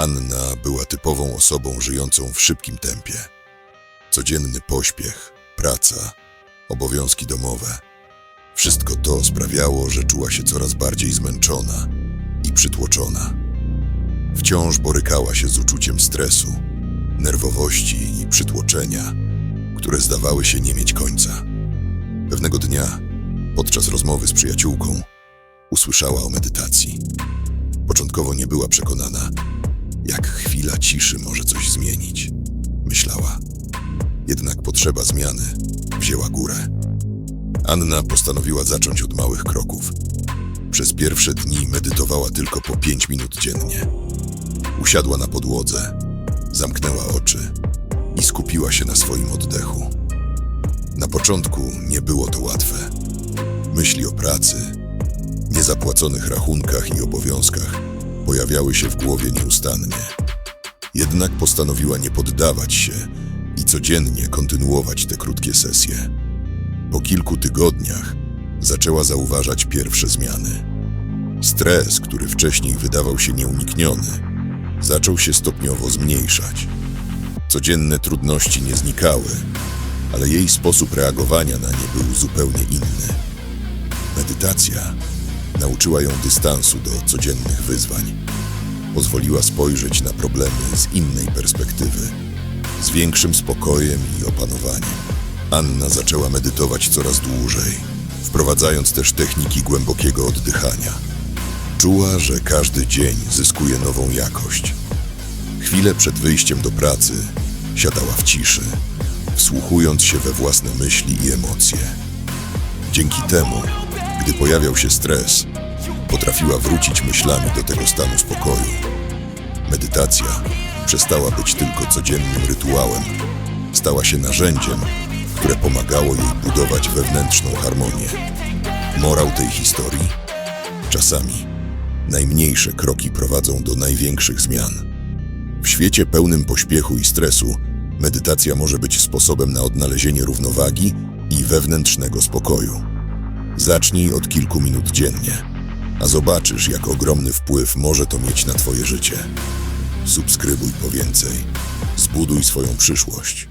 Anna była typową osobą żyjącą w szybkim tempie. Codzienny pośpiech, praca, obowiązki domowe. Wszystko to sprawiało, że czuła się coraz bardziej zmęczona i przytłoczona. Wciąż borykała się z uczuciem stresu, nerwowości i przytłoczenia, które zdawały się nie mieć końca. Pewnego dnia, podczas rozmowy z przyjaciółką, usłyszała o medytacji. Początkowo nie była przekonana, jak chwila ciszy może coś zmienić. Myślała. Jednak potrzeba zmiany wzięła górę. Anna postanowiła zacząć od małych kroków. Przez pierwsze dni medytowała tylko po pięć minut dziennie. Usiadła na podłodze, zamknęła oczy i skupiła się na swoim oddechu. Na początku nie było to łatwe. Myśli o pracy, niezapłaconych rachunkach i obowiązkach pojawiały się w głowie nieustannie. Jednak postanowiła nie poddawać się i codziennie kontynuować te krótkie sesje. Po kilku tygodniach zaczęła zauważać pierwsze zmiany. Stres, który wcześniej wydawał się nieunikniony, zaczął się stopniowo zmniejszać. Codzienne trudności nie znikały, ale jej sposób reagowania na nie był zupełnie inny. Medytacja nauczyła ją dystansu do codziennych wyzwań. Pozwoliła spojrzeć na problemy z innej perspektywy, z większym spokojem i opanowaniem. Anna zaczęła medytować coraz dłużej, wprowadzając też techniki głębokiego oddychania. Czuła, że każdy dzień zyskuje nową jakość. Chwilę przed wyjściem do pracy siadała w ciszy, wsłuchując się we własne myśli i emocje. Dzięki temu, gdy pojawiał się stres, potrafiła wrócić myślami do tego stanu spokoju. Medytacja przestała być tylko codziennym rytuałem, stała się narzędziem, które pomagało jej budować wewnętrzną harmonię. Morał tej historii? Czasami najmniejsze kroki prowadzą do największych zmian. W świecie pełnym pośpiechu i stresu, medytacja może być sposobem na odnalezienie równowagi i wewnętrznego spokoju. Zacznij od kilku minut dziennie, a zobaczysz, jak ogromny wpływ może to mieć na Twoje życie. Subskrybuj po więcej. Zbuduj swoją przyszłość.